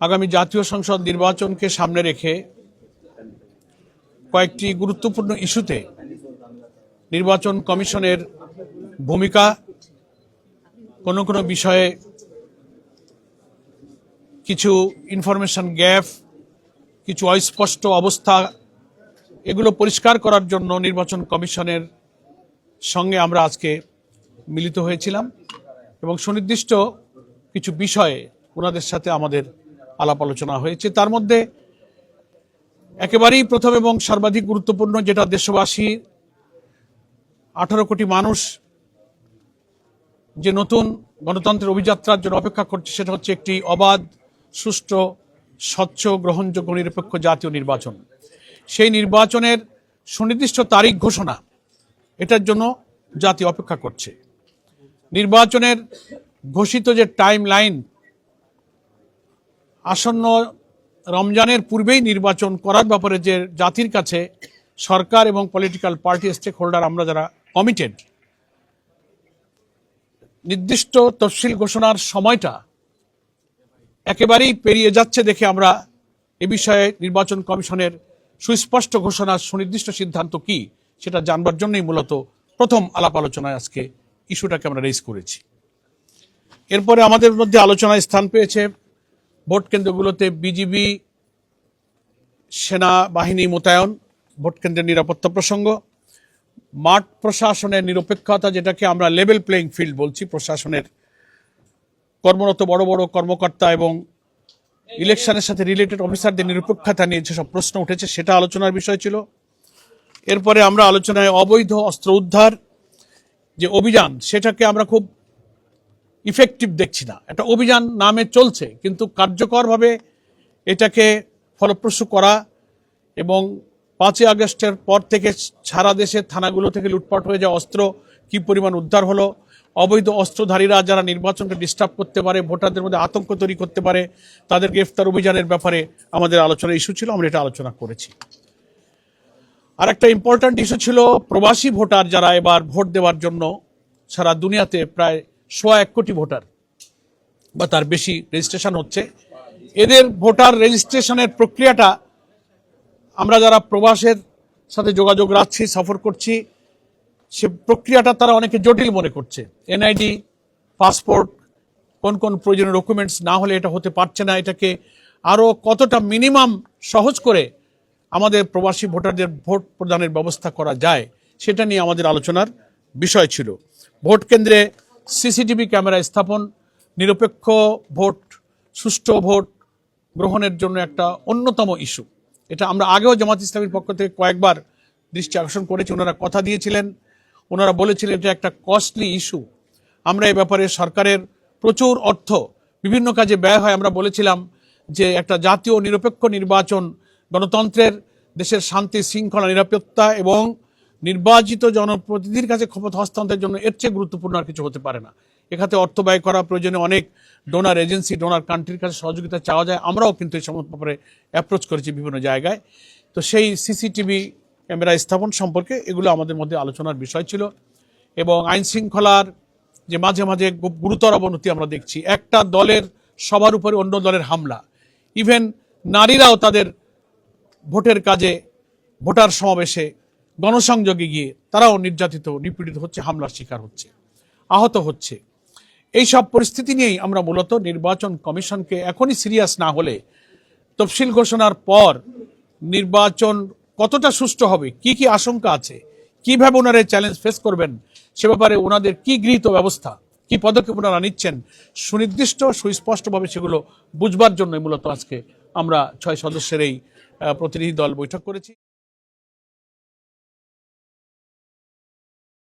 আগামী জাতীয় সংসদ নির্বাচনকে সামনে রেখে কয়েকটি গুরুত্বপূর্ণ ইস্যুতে নির্বাচন কমিশনের ভূমিকা কোনো কোনো বিষয়ে কিছু ইনফরমেশন গ্যাপ কিছু অস্পষ্ট অবস্থা, এগুলো পরিষ্কার করার জন্য নির্বাচন কমিশনের সঙ্গে আমরা আজকে মিলিত হয়েছিলাম এবং সুনির্দিষ্ট কিছু বিষয়ে ওনাদের সাথে আমাদের আলাপ আলোচনা হয়েছে। তার মধ্যে একেবারেই প্রথম এবং সর্বাধিক গুরুত্বপূর্ণ যেটা দেশবাসী, আঠারো কোটি মানুষ যে নতুন গণতন্ত্রের অভিযাত্রার জন্য অপেক্ষা করছে, সেটা হচ্ছে একটি অবাধ, সুষ্ঠু, স্বচ্ছ, গ্রহণযোগ্য, নিরপেক্ষ জাতীয় নির্বাচন। সেই নির্বাচনের সুনির্দিষ্ট তারিখ ঘোষণা, এটার জন্য জাতি অপেক্ষা করছে। নির্বাচনের ঘোষিত যে টাইম লাইন আসন্ন রমজানের পূর্বেই নির্বাচন করার ব্যাপারে যে জাতির কাছে সরকার এবং পলিটিক্যাল পার্টি স্টেক হোল্ডার আমরা যারা কমিটেড নির্দিষ্ট তফসিল ঘোষণার সময়টা একেবারেই পেরিয়ে যাচ্ছে দেখে আমরা এ বিষয়ে নির্বাচন কমিশনের সুস্পষ্ট ঘোষণা সুনির্দিষ্ট সিদ্ধান্ত কি সেটা জানবার জন্যই মূলত প্রথম আলাপ আলোচনায় আজকে ইস্যুটাকে আমরা রেজ করেছি। এরপরে আমাদের মধ্যে আলোচনায় স্থান পেয়েছে ভোট কেন্দ্রগুলোতে বিজিবি সেনাবাহিনী মোতায়েন, ভোট কেন্দ্রের নিরাপত্তা প্রসঙ্গ, মাঠ প্রশাসনের নিরপেক্ষতা যেটাকে আমরা লেভেল প্লেইং ফিল্ড বলছি, প্রশাসনের কর্মরত বড় বড় কর্মকর্তা এবং ইলেকশনের সাথে রিলেটেড অফিসারদের নিরপেক্ষতা নিয়ে যেসব প্রশ্ন উঠেছে সেটা আলোচনার বিষয় ছিল। এরপরে আমরা আলোচনায় অবৈধ অস্ত্র উদ্ধার যে অভিযান, সেটাকে আমরা খুব ইফেক্টিভ দেখছি না। একটা অভিযান নামে চলছে, কিন্তু কার্যকরভাবে এটাকে ফলপ্রসূ করা এবং পাঁচই আগস্টের পর থেকে সারা দেশে থানাগুলো থেকে লুটপাট হয়ে যাওয়া অস্ত্র কি পরিমাণ উদ্ধার হলো, অবৈধ অস্ত্রধারীরা যারা নির্বাচনকে ডিস্টার্ব করতে পারে, ভোটারদের মধ্যে আতঙ্ক তৈরি করতে পারে তাদের গ্রেফতার অভিযানের ব্যাপারে আমাদের আলোচনা ইস্যু ছিল, আমরা এটা আলোচনা করেছি। আর একটা ইম্পর্ট্যান্ট ইস্যু ছিল প্রবাসী ভোটার যারা এবার ভোট দেওয়ার জন্য সারা দুনিয়াতে প্রায় সোয়া এক কোটি ভোটার বা তার বেশি রেজিস্ট্রেশন হচ্ছে। এদের ভোটার রেজিস্ট্রেশনের প্রক্রিয়াটা আমরা যারা প্রবাসের সাথে যোগাযোগ রাখছি, সফর করছি, সে প্রক্রিয়াটা তারা অনেকে জটিল মনে করছে। এনআইডি, পাসপোর্ট, কোন কোন প্রয়োজনীয় ডকুমেন্টস না হলে এটা হতে পারছে না। এটাকে আরও কতটা মিনিমাম সহজ করে আমাদের প্রবাসী ভোটারদের ভোট প্রদানের ব্যবস্থা করা যায়, সেটা নিয়ে আমাদের আলোচনার বিষয় ছিল। ভোট কেন্দ্রে সিসিটিভি ক্যামেরা স্থাপন, নিরপেক্ষ ভোট, সুষ্ঠু ভোট গ্রহণের জন্য একটা অন্যতম ইস্যু। এটা আমরা আগেও জামাত ইসলামীর পক্ষ থেকে কয়েকবার দৃষ্টি আকর্ষণ করেছি, ওনারা কথা দিয়েছিলেন। ওনারা বলেছিলেন এটা একটা কস্টলি ইস্যু আমরা এ ব্যাপারে সরকারের প্রচুর অর্থ, বিভিন্ন কাজে ব্যয় হয়। আমরা বলেছিলাম যে একটা জাতীয় নিরপেক্ষ নির্বাচন গণতন্ত্রের দেশের শান্তি, শৃঙ্খলা, নিরাপত্তা এবং নির্বাচিত জনপ্রতিনিধির কাছে ক্ষমতা হস্তান্তরের জন্য এর চেয়ে গুরুত্বপূর্ণ আর কিছু হতে পারে না। এখাতে অর্থ ব্যয় করা প্রয়োজনে অনেক ডোনার এজেন্সি ডোনার কান্ট্রির কাছে সহযোগিতা চাওয়া যায়। আমরাও কিন্তু এই সমস্ত ব্যাপারে অ্যাপ্রোচ করেছি বিভিন্ন জায়গায়। তো সেই সিসিটিভি ক্যামেরা স্থাপন সম্পর্কে এগুলো আমাদের মধ্যে আলোচনার বিষয় ছিল এবং আইন শৃঙ্খলার যে মাঝে মাঝে গুরুতর অবনতি আমরা দেখছি। একটা দলের সবার উপরে অন্য দলের হামলা। ইভেন নারীরাও তাদের ভোটের কাজে, ভোটার সমাবেশে গণসংযোগে গিয়ে তারাও নির্যাতিত, নিপীড়িত হচ্ছে, হামলার শিকার হচ্ছে, আহত হচ্ছে। এই সব পরিস্থিতি নিয়েই আমরা মূলত নির্বাচন কমিশনকে এখনই সিরিয়াস না হলে তফসিল ঘোষণার পর নির্বাচন কতটা সুষ্ঠু হবে, কি কি আশঙ্কা আছে, কীভাবে ওনারা চ্যালেঞ্জ ফেস করবেন, সে ব্যাপারে ওনাদের কি গৃহীত ব্যবস্থা, কি পদক্ষেপ ওনারা নিচ্ছেন, সুনির্দিষ্ট, সুস্পষ্টভাবে সেগুলো বুঝবার জন্য মূলত আজকে আমরা ছয় সদস্যের এই প্রতিনিধি দল বৈঠক করেছি।